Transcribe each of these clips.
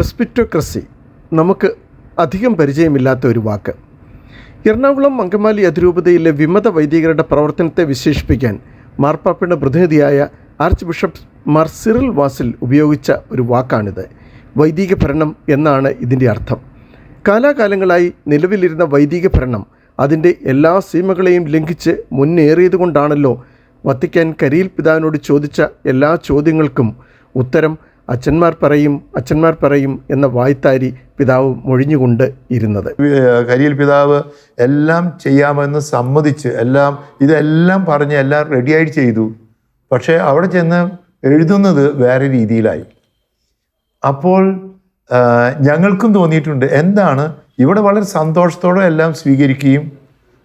പ്രസ്പിറ്റോക്രസി നമുക്ക് അധികം പരിചയമില്ലാത്ത ഒരു വാക്ക്. എറണാകുളം അങ്കമാലി അതിരൂപതയിലെ വിമത വൈദികരുടെ പ്രവർത്തനത്തെ വിശേഷിപ്പിക്കാൻ മാർപ്പാപ്പയുടെ പ്രതിനിധിയായ archbishop Mar Cyril Vasil ഉപയോഗിച്ച ഒരു വാക്കാണിത്. വൈദിക ഭരണം എന്നാണ് ഇതിന്റെ അർത്ഥം. കാലാകാലങ്ങളായി നിലവിലിരുന്ന വൈദിക ഭരണം അതിന്റെ എല്ലാ സീമകളെയും ലംഘിച്ച് മുന്നേറിയതുകൊണ്ടാണല്ലോ വത്തിക്കാൻ കരിയിൽ പിതാവിനോട് ചോദിച്ച എല്ലാ ചോദ്യങ്ങൾക്കും ഉത്തരം അച്ഛന്മാർ പറയും അച്ഛന്മാർ പറയും എന്ന വായ്ത്താരി പിതാവ് മൊഴിഞ്ഞുകൊണ്ട് ഇരുന്നത്. കരിയിൽ പിതാവ് എല്ലാം ചെയ്യാമെന്ന് സമ്മതിച്ച് എല്ലാം ഇതെല്ലാം പറഞ്ഞ് എല്ലാം റെഡിയായിട്ട് ചെയ്തു. പക്ഷേ അവിടെ ചെന്ന് എഴുതുന്നത് വേറെ രീതിയിലായി. അപ്പോൾ ഞങ്ങൾക്കും തോന്നിയിട്ടുണ്ട് എന്താണ്? ഇവിടെ വളരെ സന്തോഷത്തോടെ എല്ലാം സ്വീകരിക്കുകയും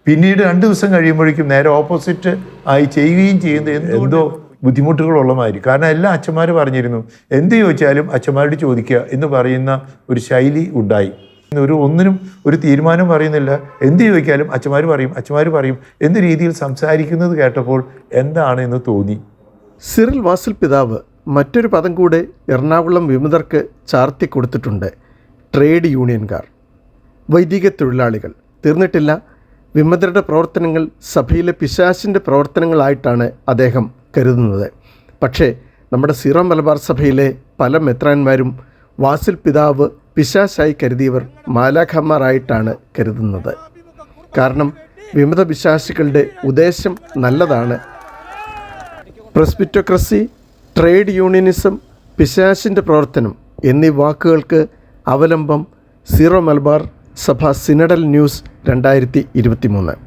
പിന്നീട് രണ്ട് ദിവസം കഴിയുമ്പോഴേക്കും നേരെ ഓപ്പോസിറ്റ് ആയി ചെയ്യുകയും ചെയ്യുന്നത് എന്തോ ബുദ്ധിമുട്ടുകളുള്ള മാതിരി കാരണം എല്ലാ അച്ഛന്മാർ പറഞ്ഞിരുന്നു എന്ത് ചോദിച്ചാലും അച്ഛന്മാരോട് ചോദിക്കുക എന്ന് പറയുന്ന ഒരു ശൈലി ഉണ്ടായി. ഒരു ഒന്നിനും ഒരു തീരുമാനം പറയുന്നില്ല. എന്ത് ചോദിക്കാലും അച്ഛന്മാർ പറയും അച്ഛന്മാർ പറയും. എന്ന രീതിയിൽ സംസാരിക്കുന്നത് കേട്ടപ്പോൾ എന്താണ് എന്ന് തോന്നി. സിറിൽ വാസിൽ പിതാവ് മറ്റൊരു പദം കൂടെ എറണാകുളം വിമതർക്ക് ചാർത്തി കൊടുത്തിട്ടുണ്ട്. ട്രേഡ് യൂണിയൻകാർ. വൈദിക തൊഴിലാളികൾ. തീർന്നിട്ടില്ല. വിമതരുടെ പ്രവർത്തനങ്ങൾ സഭയിലെ പിശാസിന്റെ പ്രവർത്തനങ്ങളായിട്ടാണ് അദ്ദേഹം കരുതുന്നത്. പക്ഷേ നമ്മുടെ സീറോ മലബാർ സഭയിലെ പല മെത്രാന്മാരും വാസിൽ പിതാവ് പിശാശായി കരുതിയവർ മാലാഖന്മാരായിട്ടാണ് കരുതുന്നത്. കാരണം വിമത വിശ്വാസികളുടെ ഉദ്ദേശം നല്ലതാണ്. പ്രസ്പിറ്റോക്രസി ട്രേഡ് യൂണിയനിസം പിശാശിന്റെ പ്രവർത്തനം എന്നീ വാക്കുകൾക്ക് അവലംബം സീറോ മലബാർ സഭ സിനഡൽ ന്യൂസ് രണ്ടായിരത്തി ഇരുപത്തി മൂന്ന്